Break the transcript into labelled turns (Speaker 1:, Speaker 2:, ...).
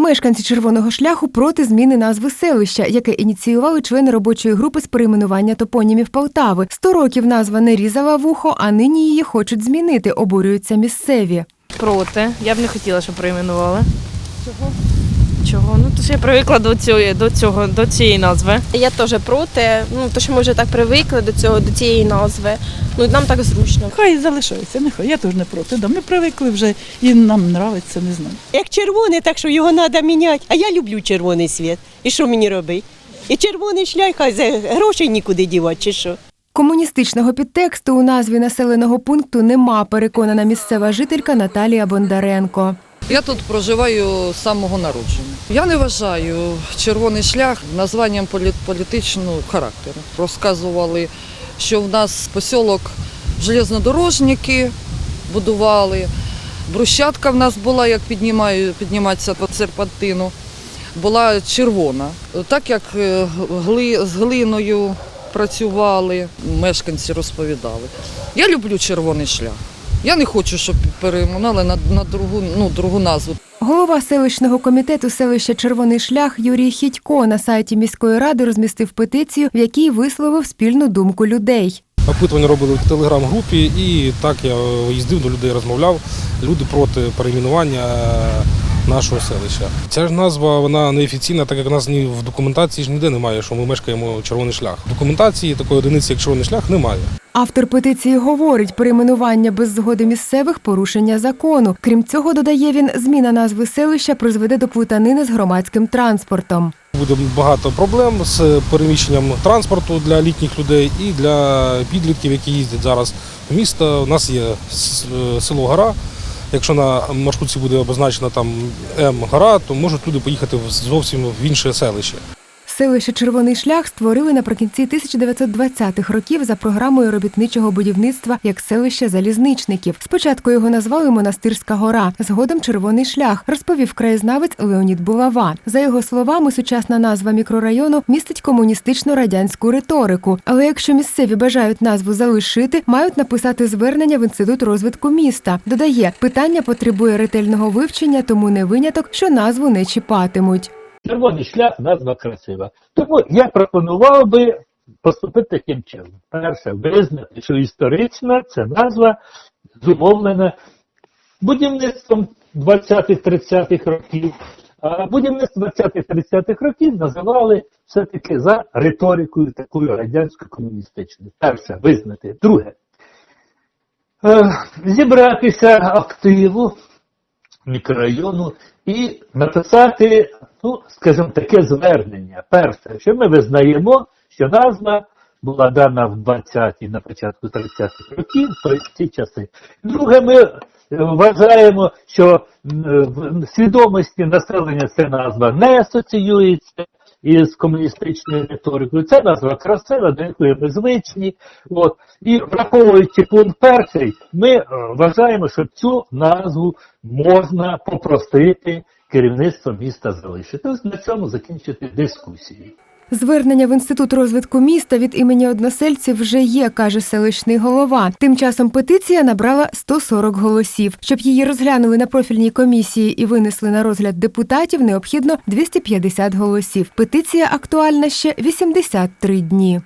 Speaker 1: Мешканці червоного шляху проти зміни назви селища, яке ініціювали члени робочої групи з перейменування топонімів Полтави. Сто років назва не різала вухо, а нині її хочуть змінити, обурюються місцеві.
Speaker 2: Проти. Я б не хотіла, щоб перейменували. Чого? Чого? Ну, то ж я привикла до цього, до цього, до цієї назви.
Speaker 3: Я теж проти, ну то що ми вже так привикли до цього, до цієї назви. Ну нам так зручно.
Speaker 4: Хай залишається, нехай, я теж не проти. Да, ми привикли вже і нам подобається, не знаю.
Speaker 5: Як червоний, так що його треба міняти. А я люблю червоний світ. І що мені робити? І червоний шлях, хай за грошей нікуди дівати, чи що?
Speaker 1: Комуністичного підтексту у назві населеного пункту нема, переконана місцева жителька Наталія Бондаренко.
Speaker 6: Я тут проживаю з самого народження. Я не вважаю червоний шлях названням політичного характеру. Розказували, що в нас посілок железнодорожники будували. Брусчатка в нас була, як піднімаю, підніматися по серпантину, була червона. Так як е, гли, з глиною працювали, мешканці розповідали. Я люблю червоний шлях. Я не хочу, щоб перейменували на, на другу, ну, другу назву.
Speaker 1: Голова селищного комітету селища Червоний шлях Юрій Хідько на сайті міської ради розмістив петицію, в якій висловив спільну думку людей.
Speaker 7: Опитування робили в телеграм-групі, і так я їздив до людей, розмовляв. Люди проти перейменування нашого селища. Ця ж назва вона неофіційна, так як у нас ні в документації ж ніде немає, що ми мешкаємо червоний шлях. В документації такої одиниці, як червоний шлях, немає.
Speaker 1: Автор петиції говорить, перейменування без згоди місцевих порушення закону. Крім цього, додає він, зміна назви селища призведе до плутанини з громадським транспортом.
Speaker 7: Буде багато проблем з переміщенням транспорту для літніх людей і для підлітків, які їздять зараз в місто. У нас є село Гора. Якщо на маршрутці буде обозначена там М гора, то можуть люди поїхати зовсім в інше селище.
Speaker 1: Селище Червоний шлях створили наприкінці 1920-х років за програмою робітничого будівництва як селище залізничників. Спочатку його назвали Монастирська гора, згодом Червоний шлях, розповів краєзнавець Леонід Булава. За його словами, сучасна назва мікрорайону містить комуністичну радянську риторику. Але якщо місцеві бажають назву залишити, мають написати звернення в інститут розвитку міста. Додає, питання потребує ретельного вивчення, тому не виняток, що назву не чіпатимуть.
Speaker 8: Червоний шлях назва красива. Тому я пропонував би поступити таким чином. Перше, визнати, що історична ця назва зумовлена будівництвом 20-30-х років. А будівництво 20-30-х років називали все-таки за риторикою такою радянсько-комуністичною. Перше, визнати. Друге, е, зібратися активу мікрорайону і написати, ну, скажімо, таке звернення. Перше, що ми визнаємо, що назва була дана в 20-ті, на початку 30-х років, то ті часи. Друге, ми е, вважаємо, що е, в свідомості населення ця назва не асоціюється із комуністичною риторикою. Це назва красива, до якої ми звичні. От. І враховуючи пункт перший, ми е, вважаємо, що цю назву можна попросити керівництво міста залишити. Ось на цьому закінчити дискусію.
Speaker 1: Звернення в інститут розвитку міста від імені односельців вже є, каже селищний голова. Тим часом петиція набрала 140 голосів. Щоб її розглянули на профільній комісії і винесли на розгляд депутатів, необхідно 250 голосів. Петиція актуальна ще 83 дні.